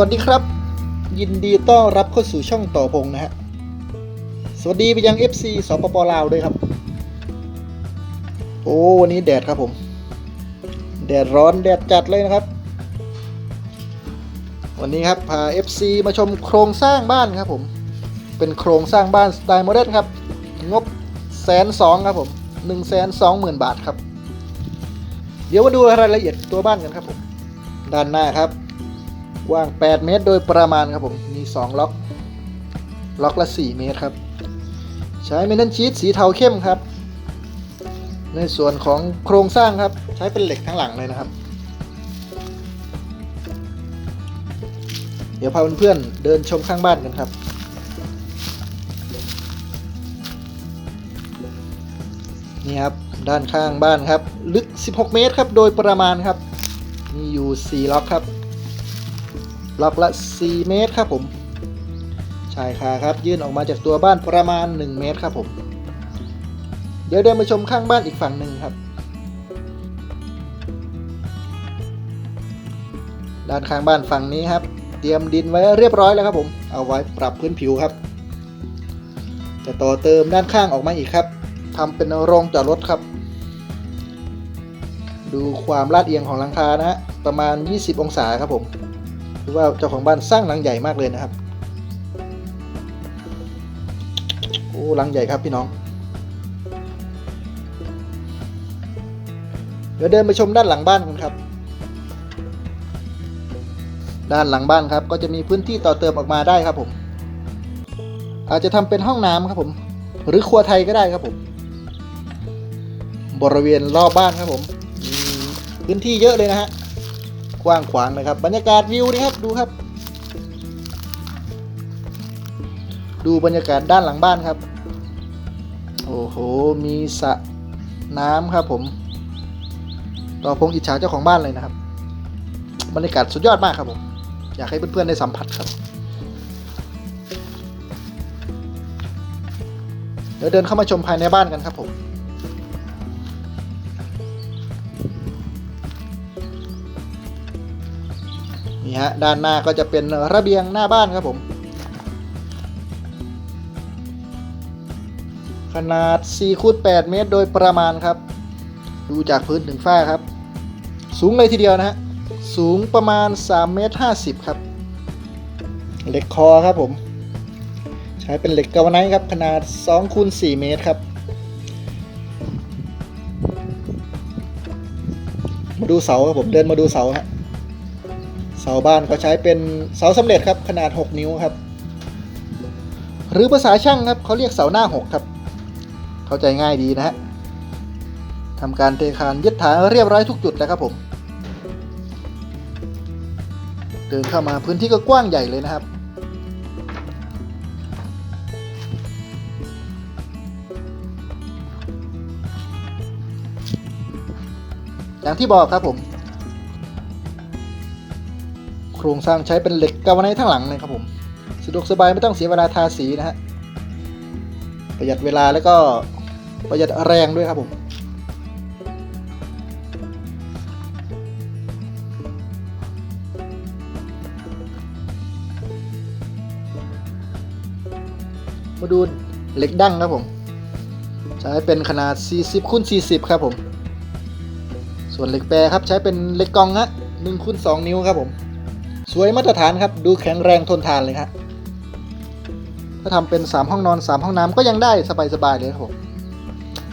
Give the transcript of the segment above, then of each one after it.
วัสดีครับ ยินดีต้อนรับเข้าสู่ช่องต่อพงนะฮะ สวัสดีไปยัง FC สปปลาวด้วยครับ โอ้วันนี้แดดครับผม แดดร้อนแดดจัดเลยนะครับ วันนี้ครับพา FC มาชมโครงสร้างบ้านครับผม เป็นโครงสร้างบ้านสไตล์โมเดิร์นครับ งบแสนสองครับผมหนึ่งแสนสองหมื่นบาทครับ เดี๋ยวมาดูรายละเอียดตัวบ้านกันครับผม ด้านหน้าครับ กว้าง 8 เมตรโดยประมาณครับผม มี 2 ล็อก ล็อกละ 4 เมตรครับ ใช้เมทัลชีตสีเทาเข้มครับ ในส่วนของโครงสร้างครับ ใช้เป็นเหล็กทั้งหลังเลยนะครับ เดี๋ยวพาเพื่อนๆเดินชมข้างบ้านกันครับนี่ครับด้านข้างบ้านครับ ลึก 16 เมตรครับ โดยประมาณครับ มีอยู่ 4 ล็อกครับ ล็อกละ 4 เมตรครับผมชายคาครับยื่นออกมาจากตัวบ้านประมาณ 1 เมตรครับผม เดี๋ยวเดินมาชมข้างบ้านอีกฝั่งหนึ่งครับ ด้านข้างบ้านฝั่งนี้ครับ เตรียมดินไว้เรียบร้อยแล้วครับผม เอาไว้ปรับพื้นผิวครับ จะต่อเติมด้านข้างออกมาอีกครับทำเป็นโรงจอดรถครับ ดูความลาดเอียงของหลังคานะฮะประมาณ 20 องศาครับผม คือว่าเจ้าของบ้านสร้างหลังใหญ่มากเลยนะครับโอ้หลังใหญ่ครับพี่น้อง เดี๋ยวเดินไปชมด้านหลังบ้านกันครับ ด้านหลังบ้านครับ ก็จะมีพื้นที่ต่อเติมออกมาได้ครับผม อาจจะทำเป็นห้องน้ำครับผม หรือครัวไทยก็ได้ครับผม บริเวณรอบบ้านครับผม พื้นที่เยอะเลยนะฮะ กว้างขวางนะครับ บรรยากาศวิวนี่ครับดูครับ ดูบรรยากาศด้านหลังบ้านครับ โอ้โห มีสระน้ำครับผมต่อพงอิจฉาเจ้าของบ้านเลยนะครับ บรรยากาศสุดยอดมากครับผม อยากให้เพื่อนๆได้สัมผัสครับเดี๋ยวเดินเข้ามาชมภายในบ้านกันครับผม ฮะด้านหน้าก็จะเป็นระเบียงหน้าบ้านครับผม ขนาด4คูณ8เมตรโดยประมาณครับ ดูจากพื้นถึงฝ้าครับ สูงเลยทีเดียวนะฮะสูงประมาณ3เมตร50ครับเหล็กคอครับผม ใช้เป็นเหล็กกาวไนท์ครับ ขนาด2คูณ4เมตรครับมาดูเสาครับผมเดินมาดูเสาฮะ สาบ้านก็ใช้เป็นเสาสำเร็จครับขนาด 6 นิ้วครับ หรือภาษาช่างครับเขาเรียกเสาหน้า 6 ครับ เข้าใจง่ายดีนะฮะทำการเทคานยึดฐานเรียบร้อยทุกจุดแล้วครับผม เดินเข้ามาพื้นที่ก็กว้างใหญ่เลยนะครับอย่างที่บอกครับผม รงสร้างใช้เป็นเหล็กกาวไนท์ทั้งหลังเลยครับผมสะดวกสบายไม่ต้องเสียเวลาทาสีนะฮะประหยัดเวลาแล้วก็ประหยัดแรงด้วยครับผมมาดูเหล็กดั้งครับผม ใช้เป็นขนาด 40คูณ40 ครับผม ส่วนเหล็กแปรครับใช้เป็นเหล็กกองนะ1คูณ2นิ้วครับผม สวยมาตรฐานครับ ดูแข็งแรงทนทานเลยครับถ้าทำเป็น 3 ห้องนอน 3 ห้องน้ำก็ยังได้สบายๆเลยครับผม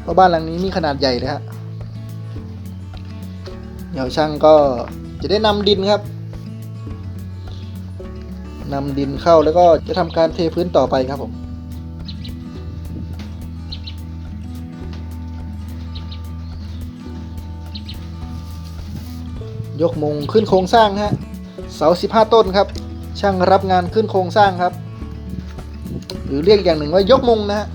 เพราะบ้านหลังนี้มีขนาดใหญ่เลยครับเดี๋ยวช่างก็จะได้นำดินครับนำดินเข้าแล้วก็จะทำการเทพื้นต่อไปครับผมยกมุงขึ้นโครงสร้างฮะ เสา 15 ต้นครับ ช่างรับงานขึ้นโครงสร้างครับ หรือเรียกอย่างหนึ่งว่ายกมุงนะฮะ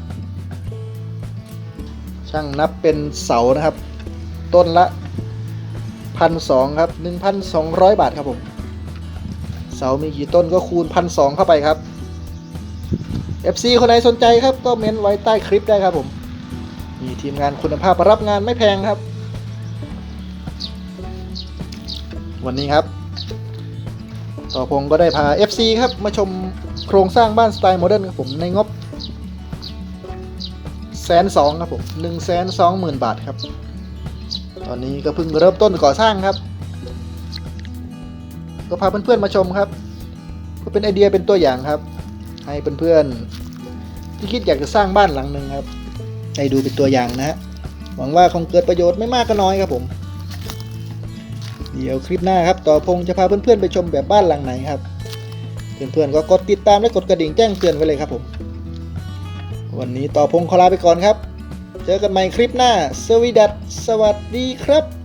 ช่างนับเป็นเสานะครับ ต้นละพันสองครับหนึ่งพันสองร้อยบาทครับผมเสามีกี่ต้นก็คูณพันสองเข้าไปครับ FC คนไหนสนใจครับ ก็เม้นไว้ใต้คลิปได้ครับผม มีทีมงานคุณภาพรับงานไม่แพงครับ วันนี้ครับ ต่อพงก็ได้พา FC ครับ มาชมโครงสร้างบ้านสไตล์โมเดิร์นครับผมในงบแสนสองครับผมหนึ่งแสนสองหมื่นบาทครับ ตอนนี้ก็เพิ่งเริ่มต้นก่อสร้างครับ ก็พาเพื่อนๆมาชมครับ เพื่อเป็นไอเดียเป็นตัวอย่างครับ ให้เพื่อนๆที่คิดอยากจะสร้างบ้านหลังหนึ่งครับให้ดูเป็นตัวอย่างนะฮะหวังว่าคงเกิดประโยชน์ไม่มากก็น้อยครับผม เดี๋ยวคลิปหน้าครับต่อพงจะพาเพื่อนๆไปชมแบบบ้านหลังไหนครับ เพื่อนๆก็กดติดตามและกดกระดิ่งแจ้งเตือนไว้เลยครับผม วันนี้ต่อพงขอลาไปก่อนครับ เจอกันใหม่คลิปหน้าสวีดัสสวัสดีครับ